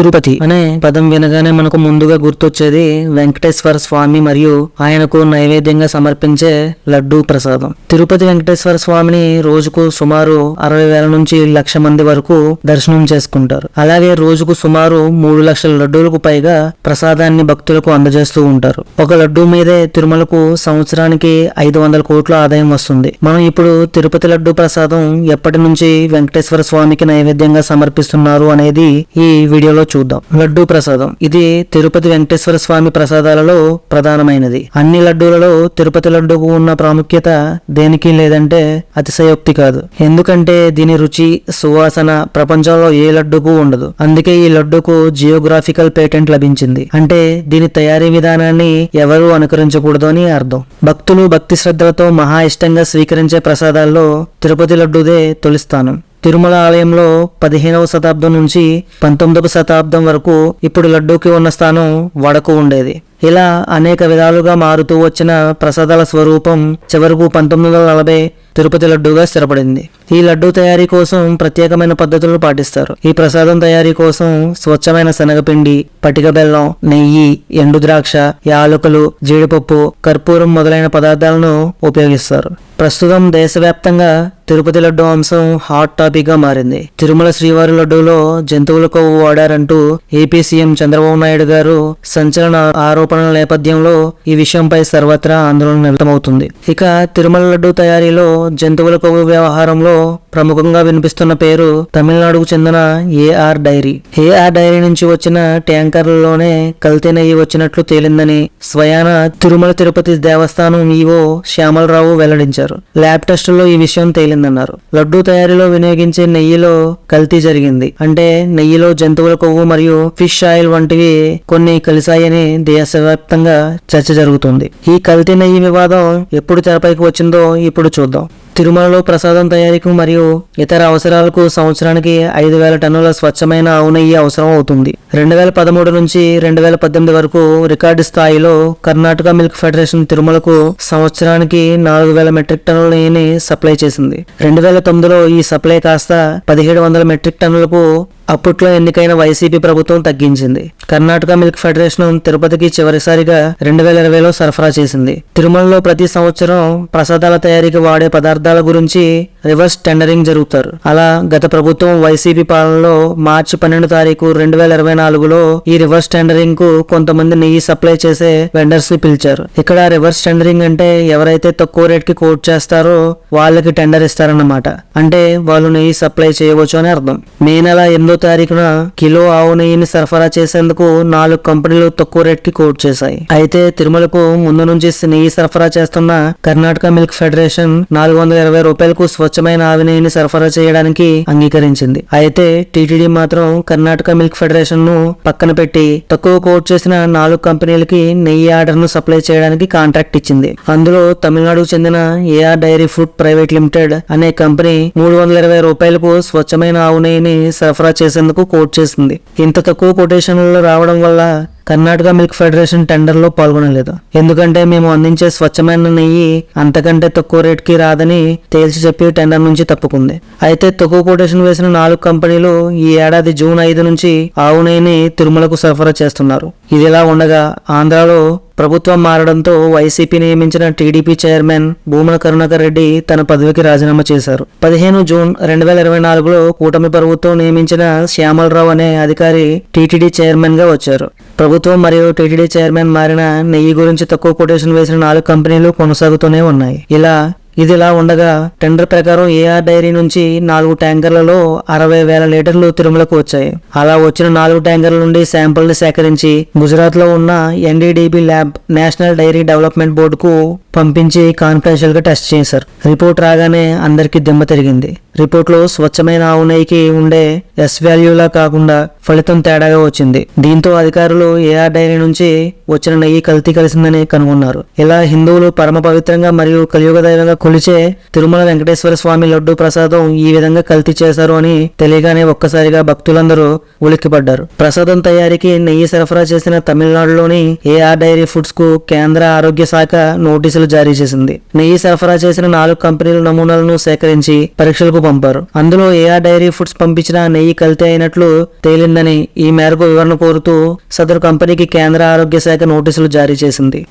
తిరుపతి అనే పదం వినగానే మనకు ముందుగా గుర్తొచ్చేది వెంకటేశ్వర స్వామి మరియు ఆయనకు నైవేద్యంగా సమర్పించే లడ్డూ ప్రసాదం. తిరుపతి వెంకటేశ్వర స్వామిని రోజుకు సుమారు అరవై వేల నుంచి లక్ష మంది వరకు దర్శనం చేసుకుంటారు. అలాగే రోజుకు సుమారు మూడు లక్షల లడ్డూలకు పైగా ప్రసాదాన్ని భక్తులకు అందజేస్తూ ఉంటారు. ఒక లడ్డూ మీదే తిరుమలకు సంవత్సరానికి ఐదు వందల కోట్ల ఆదాయం వస్తుంది. మనం ఇప్పుడు తిరుపతి లడ్డూ ప్రసాదం ఎప్పటి నుంచి వెంకటేశ్వర స్వామికి నైవేద్యంగా సమర్పిస్తున్నారు అనేది ఈ వీడియోలో చూద్దాం. లడ్డూ ప్రసాదం. ఇది తిరుపతి వెంకటేశ్వర స్వామి ప్రసాదాలలో ప్రధానమైనది. అన్ని లడ్డూలలో తిరుపతి లడ్డూకు ఉన్న ప్రాముఖ్యత దేనికి లేదంటే అతిశయోక్తి కాదు. ఎందుకంటే దీని రుచి సువాసన ప్రపంచంలో ఏ లడ్డూకు ఉండదు. అందుకే ఈ లడ్డూకు జియోగ్రాఫికల్ పేటెంట్ లభించింది. అంటే దీని తయారీ విధానాన్ని ఎవరూ అనుకరించకూడదు అని అర్థం. భక్తులు భక్తి శ్రద్ధలతో మహా ఇష్టంగా స్వీకరించే ప్రసాదాల్లో తిరుపతి లడ్డూదే తొలి స్థానం తిరుమల ఆలయంలో పదిహేనవ శతాబ్దం నుంచి పంతొమ్మిదవ శతాబ్దం వరకు ఇప్పుడు లడ్డూకి ఉన్న స్థానం వడకు ఉండేది. ఇలా అనేక విధాలుగా మారుతూ వచ్చిన ప్రసాదాల స్వరూపం చివరకు పంతొమ్మిది వందల నలభై తిరుపతి లడ్డూగా స్థిరపడింది. ఈ లడ్డూ తయారీ కోసం ప్రత్యేకమైన పద్ధతులు పాటిస్తారు. ఈ ప్రసాదం తయారీ కోసం స్వచ్ఛమైన శనగపిండి పటిక బెల్లం నెయ్యి ఎండు ద్రాక్ష యాలకులు జీడిపప్పు కర్పూరం మొదలైన పదార్థాలను ఉపయోగిస్తారు. ప్రస్తుతం దేశవ్యాప్తంగా తిరుపతి లడ్డు అంశం హాట్ టాపిక్గా మారింది. తిరుమల శ్రీవారి లడ్డూలో జంతువుల కొవ్వు వాడారంటూ ఏపీ సీఎం చంద్రబాబు నాయుడు గారు సంచలన ఆరోపణల నేపథ్యంలో ఈ విషయంపై సర్వత్రా ఆందోళన వ్యక్తమవుతుంది ఇక తిరుమల లడ్డు తయారీలో జంతువుల కొవ్వు వ్యవహారంలో ప్రముఖంగా వినిపిస్తున్న పేరు తమిళనాడుకు చెందిన ఏఆర్ డైరీ. ఏఆర్ డైరీ నుంచి వచ్చిన ట్యాంకర్లలోనే కల్తీ నెయ్యి వచ్చినట్లు తేలిందని స్వయాన తిరుమల తిరుపతి దేవస్థానం ఈవో శ్యామలరావు వెల్లడించారు. ల్యాబ్ టెస్టుల్లో ఈ విషయం తేలిందన్నారు. లడ్డూ తయారీలో వినియోగించే నెయ్యిలో కల్తీ జరిగింది. అంటే నెయ్యిలో జంతువుల కొవ్వు మరియు ఫిష్ ఆయిల్ వంటివి కొన్ని కలిశాయని దేశవ్యాప్తంగా చర్చ జరుగుతుంది. ఈ కల్తీ నెయ్యి వివాదం ఎప్పుడు తెరపైకి వచ్చిందో ఇప్పుడు చూద్దాం. తిరుమలలో ప్రసాదం తయారీకు మరియు ఇతర అవసరాలకు సంవత్సరానికి ఐదు వేల టన్నుల స్వచ్ఛమైన ఆవు నెయ్యి అవసరం అవుతుంది. రెండు వేల పదమూడు నుంచి రెండు వేల పద్దెనిమిది వరకు రికార్డు స్థాయిలో కర్ణాటక మిల్క్ ఫెడరేషన్ తిరుమలకు సంవత్సరానికి నాలుగు వేల మెట్రిక్ టన్నుల నెయ్యిని సప్లై చేసింది. రెండు వేల తొమ్మిదిలో ఈ సప్లై కాస్త పదిహేడు వందల మెట్రిక్ టన్నులకు అప్పట్లో ఎన్నికైన వైసీపీ ప్రభుత్వం తగ్గించింది. కర్ణాటక మిల్క్ ఫెడరేషన్ తిరుపతికి చివరిసారిగా రెండు వేల ఇరవైలో సరఫరా చేసింది. తిరుమలలో ప్రతి సంవత్సరం ప్రసాదాల తయారీకి వాడే పదార్థాల గురించి రివర్స్ టెండరింగ్ జరుగుతారు. అలా గత ప్రభుత్వం వైసీపీ పాలనలో మార్చి పన్నెండు తారీఖు రెండు వేల ఇరవై నాలుగులో ఈ రివర్స్ టెండరింగ్కు కొంతమంది నెయ్యి సప్లై చేసే వెండర్స్ని పిలిచారు. ఇక్కడ రివర్స్ టెండరింగ్ అంటే ఎవరైతే తక్కువ రేట్కి కోట్ చేస్తారో వాళ్ళకి టెండర్ ఇస్తారన్నమాట. అంటే వాళ్ళు నెయ్యి సప్లై చేయవచ్చు అని అర్థం. మే నెల ఎనిమిదో తారీఖున కిలో ఆవు నెయ్యిని సరఫరా చేసేందుకు నాలుగు కంపెనీలు తక్కువ రేట్కి కోట్ చేశాయి. అయితే తిరుమలకు ముందు నుంచి నెయ్యి సరఫరా చేస్తున్న కర్ణాటక మిల్క్ ఫెడరేషన్ నాలుగు వందల ఇరవై రూపాయలకు స్వచ్ఛమైన ఆవి నెయ్యిని సరఫరా చేయడానికి అంగీకరించింది. అయితే టీటీడీ మాత్రం కర్ణాటక మిల్క్ ఫెడరేషన్ను పక్కన పెట్టి తక్కువ కోట్ చేసిన నాలుగు కంపెనీలకి నెయ్యి ఆర్డర్ను సప్లై చేయడానికి కాంట్రాక్ట్ ఇచ్చింది. అందులో తమిళనాడుకు చెందిన AR dairy food private limited అనే కంపెనీ మూడు వందల ఇరవై రూపాయలకు స్వచ్ఛమైన ఆవు నెయ్యిని సరఫరా చేసేందుకు కోట్ చేసింది. ఇంత తక్కువ కొటేషన్లలో రావడం వల్ల కర్ణాటక మిల్క్ ఫెడరేషన్ టెండర్లో పాల్గొనలేదు. ఎందుకంటే మేము అందించే స్వచ్ఛమైన నెయ్యి అంతకంటే తక్కువ రేట్కి రాదని తేల్చి చెప్పి టెండర్ నుంచి తప్పుకుంది. అయితే తక్కువ కొటేషన్ వేసిన నాలుగు కంపెనీలు ఈ ఏడాది జూన్ ఐదు నుంచి ఆవు నెయ్యిని తిరుమలకు సరఫరా చేస్తున్నారు. ఇదిలా ఉండగా ఆంధ్రాలో ప్రభుత్వం మారడంతో వైసీపీ నియమించిన టీడీపీ చైర్మన్ భూమన కరుణాకర్ రెడ్డి తన పదవికి రాజీనామా చేశారు. పదిహేను జూన్ రెండు వేల ఇరవై నాలుగులో కూటమి ప్రభుత్వం నియమించిన శ్యామలరావు అనే అధికారి టీటీడీ చైర్మన్గా వచ్చారు. ప్రభుత్వం మరియు టీటీడీ చైర్మన్ మారిన నెయ్యి గురించి తక్కువ కొటేషన్ వేసిన నాలుగు కంపెనీలు కొనసాగుతూనే ఉన్నాయి. ఇలా ఇదిలా ఉండగా టెండర్ ప్రకారం ఏఆర్ డైరీ నుంచి నాలుగు ట్యాంకర్లలో అరవై వేల లీటర్లు తిరుమలకు వచ్చాయి. అలా వచ్చిన నాలుగు ట్యాంకర్ల నుండి శాంపుల్ని సేకరించి గుజరాత్లో ఉన్న NDDB lab national dairy development బోర్డుకు పంపించి కాన్ఫిడెన్షియల్గా టెస్ట్ చేశారు రిపోర్ట్ రాగానే అందరికీ దిమ్మ తిరిగింది. రిపోర్ట్లో స్వచ్ఛమైన ఆవు నెయ్యికి ఉండే ఎస్ వాల్యూలా కాకుండా ఫలితం తేడాగా వచ్చింది. దీంతో అధికారులు ఏఆర్ డైరీ నుంచి వచ్చిన నెయ్యి కల్తీ కలిసిందని కనుగొన్నారు. ఇలా హిందువులు పరమ పవిత్రంగా మరియు కలియుగ దైవంగా కొలిచే తిరుమల వెంకటేశ్వర స్వామి లడ్డు ప్రసాదం ఈ విధంగా కల్తీ చేశారు అని తెలియగానే ఒక్కసారిగా భక్తులందరూ ఉలిక్కిపడ్డారు. ప్రసాదం తయారీకి నెయ్యి సరఫరా చేసిన తమిళనాడులోని ఏఆర్ డైరీ ఫుడ్స్కు కేంద్ర ఆరోగ్య శాఖ నోటీసులు జారీ చేసింది. నెయ్యి సరఫరా చేసిన నాలుగు కంపెనీల నమూనాలను సేకరించి పరీక్షలకు పంపారు. అందులో ఏఆర్ డైరీ ఫుడ్స్ పంపించిన నెయ్యి కల్తీ అయినట్లు తేలిందని ఈ మేరకు వివరణ కోరుతూ సదరు కంపెనీకి కేంద్ర ఆరోగ్య శాఖ నోటీసులు జారీ చేసింది.